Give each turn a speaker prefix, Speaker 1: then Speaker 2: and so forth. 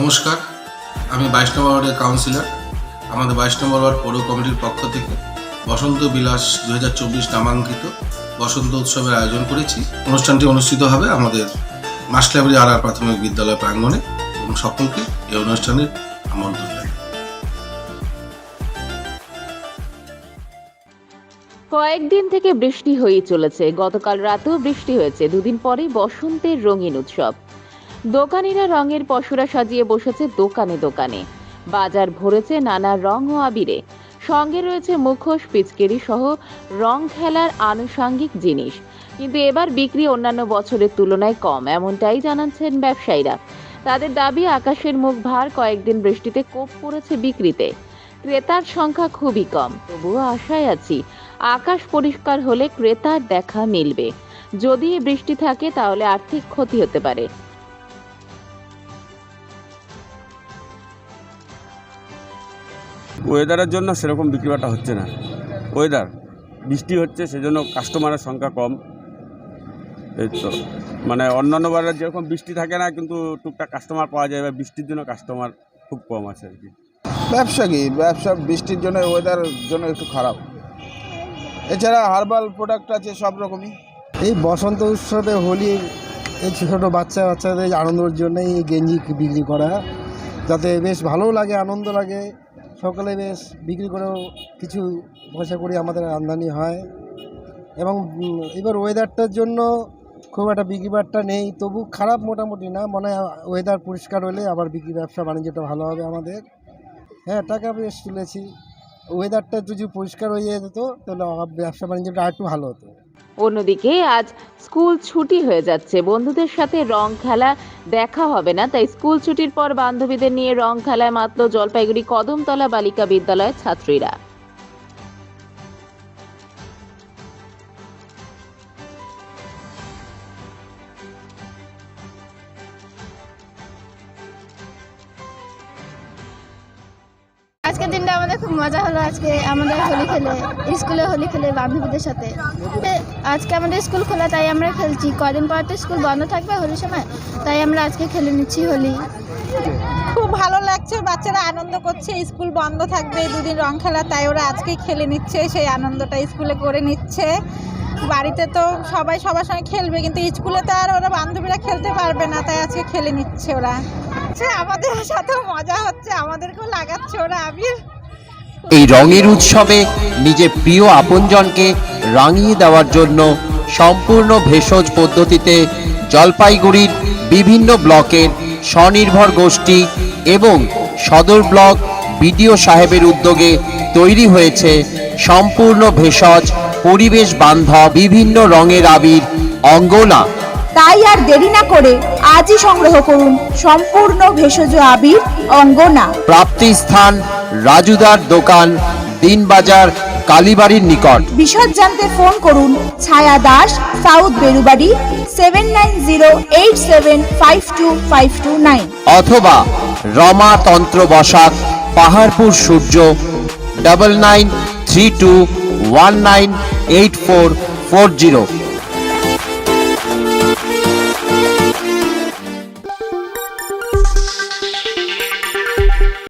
Speaker 1: নমস্কার, আমি বাইশ নম্বর ওয়ার্ডের কাউন্সিলর আমাদের বাইশ নম্বর ওয়ার্ড পৌর কমিটির পক্ষ থেকে বসন্ত বিলাস দু হাজার চব্বিশ নামাঙ্কিত বসন্ত উৎসবের আয়োজন করেছি। অনুষ্ঠানটি অনুষ্ঠিত হবে আমাদের মাসলাবরি আর প্রাথমিক বিদ্যালয় প্রাঙ্গণে এবং সকলকে এই অনুষ্ঠানের আমন্ত্রণ
Speaker 2: কয়েকদিন থেকে বৃষ্টি হয়েই চলেছে। গতকাল রাতেও বৃষ্টি হয়েছে। দুদিন পরেই বসন্তের রঙিন উৎসব। দোকানিরা রঙের পশুরা সাজিয়ে বসেছে দোকানে দোকানে। বাজার ভরেছে নানা রং ও আবিরে। সঙ্গে রয়েছে মুখোশ, পিচকেরি সহ রং খেলার আনুষাঙ্গিক জিনিস। কিন্তু এবার বিক্রি অন্যান্য বছরের তুলনায় কম, এমনটাই জানাচ্ছেন ব্যবসায়ীরা। তাদের দাবি, আকাশের মুখ ভার কয়েকদিন বৃষ্টিতে কোপ পড়েছে বিক্রিতে। ক্রেতার সংখ্যা খুবই কম। তবুও আশায় আছি, আকাশ পরিষ্কার হলে ক্রেতার দেখা মিলবে। যদি বৃষ্টি থাকে, তাহলে আর্থিক ক্ষতি হতে পারে।
Speaker 3: ওয়েদারের জন্য সেরকম বিক্রিবাটা হচ্ছে না। ওয়েদার বৃষ্টি হচ্ছে সেজন্য কাস্টমারের সংখ্যা কম। এই তো। মানে অন্যান্য বারের যেরকম বৃষ্টি থাকে না কিন্তু টুকটাক কাস্টমার পাওয়া যায় বা বৃষ্টির জন্য কাস্টমার খুব কম আছে আর কি।
Speaker 4: ব্যবসা কি? ব্যবসা বৃষ্টির জন্য ওয়েদারের জন্য একটু খারাপ। এছাড়া হার্বাল প্রোডাক্ট আছে সব রকমই।
Speaker 5: এই বসন্ত উৎসবে হোলির এই ছোটো বাচ্চা বাচ্চাদের আনন্দের জন্যই এই গেঞ্জি বিক্রি করা যাতে বেশ ভালোও লাগে আনন্দ লাগে। সকালে বেশ বিক্রি করেও কিছু পয়সা করে আমাদের আমদানি হয়। এবং এবার ওয়েদারটার জন্য খুব একটা বিক্রি বাট্টা নেই। তবু খারাপ মোটামুটি না, মনে হয় ওয়েদার পরিষ্কার হলে আবার বিক্রি ব্যবসা বাণিজ্যটা ভালো হবে আমাদের। হ্যাঁ টাকা বেশ তুলেছি। ওয়েদারটা যদি পরিষ্কার হয়ে যেত, তাহলে ব্যবসা বাণিজ্যটা আর একটু ভালো হতো।
Speaker 2: অন্যদিকে আজ স্কুল ছুটি হয়ে যাচ্ছে। বন্ধুদের সাথে রং খেলা দেখা হবে না, তাই স্কুল ছুটির পর বান্ধবীদের নিয়ে রং খেলায় মাতল জলপাইগুড়ি কদমতলা বালিকা বিদ্যালয়ের ছাত্রীরা।
Speaker 6: আজকের দিনটা আমাদের খুব মজা হলো আজকে আমাদের হোলি খেলে, স্কুলে হোলি খেলে বান্ধবীদের সাথে। আজকে আমাদের স্কুল খোলা, তাই আমরা খেলছি। কদিন পর তো স্কুল বন্ধ থাকবে হোলির সময়, তাই আমরা আজকে খেলে নিচ্ছি হোলি।
Speaker 7: খুব ভালো লাগছে, বাচ্চারা আনন্দ করছে, স্কুল বন্ধ থাকবে, দুদিন রং খেলা, তাই ওরা আজকেই খেলে নিচ্ছে, সেই আনন্দটা স্কুলে করে নিচ্ছে। বাড়িতে তো সবাই সবার সঙ্গে খেলবে, কিন্তু স্কুলে তো আর ওরা বান্ধবীরা খেলতে পারবে না, তাই আজকে খেলে নিচ্ছে ওরা। সে আমাদের মজা হচ্ছে, আমাদেরকেও লাগাচ্ছে ওরা আবির
Speaker 8: এই রঙের উৎসবে নিজের প্রিয় আপনজনকে রাঙিয়ে দেওয়ার জন্য সম্পূর্ণ ভেষজ পদ্ধতিতে জলপাইগুড়ির বিভিন্ন ব্লকের স্বনির্ভর গোষ্ঠী এবং সদর ব্লক বিডিও সাহেবের উদ্যোগে তৈরি হয়েছে সম্পূর্ণ ভেষজ পরিবেশ বান্ধব বিভিন্ন রঙের আবির, অঙ্গনা।
Speaker 9: তাই আর দেরি না করে আজই সংগ্রহ করুন সম্পূর্ণ ভেষজ আবির অঙ্গনা।
Speaker 8: প্রাপ্তি স্থান রাজুদার দোকান দিনবাজার কালীবাড়ির নিকট।
Speaker 9: বিশদ জানতে ফোন করুন Chhaya Das south Berubari seven nine zero eight seven five two five two nine
Speaker 8: অথবা Rama Tantra Basak Paharpur Surya double nine three two one nine eight four four zero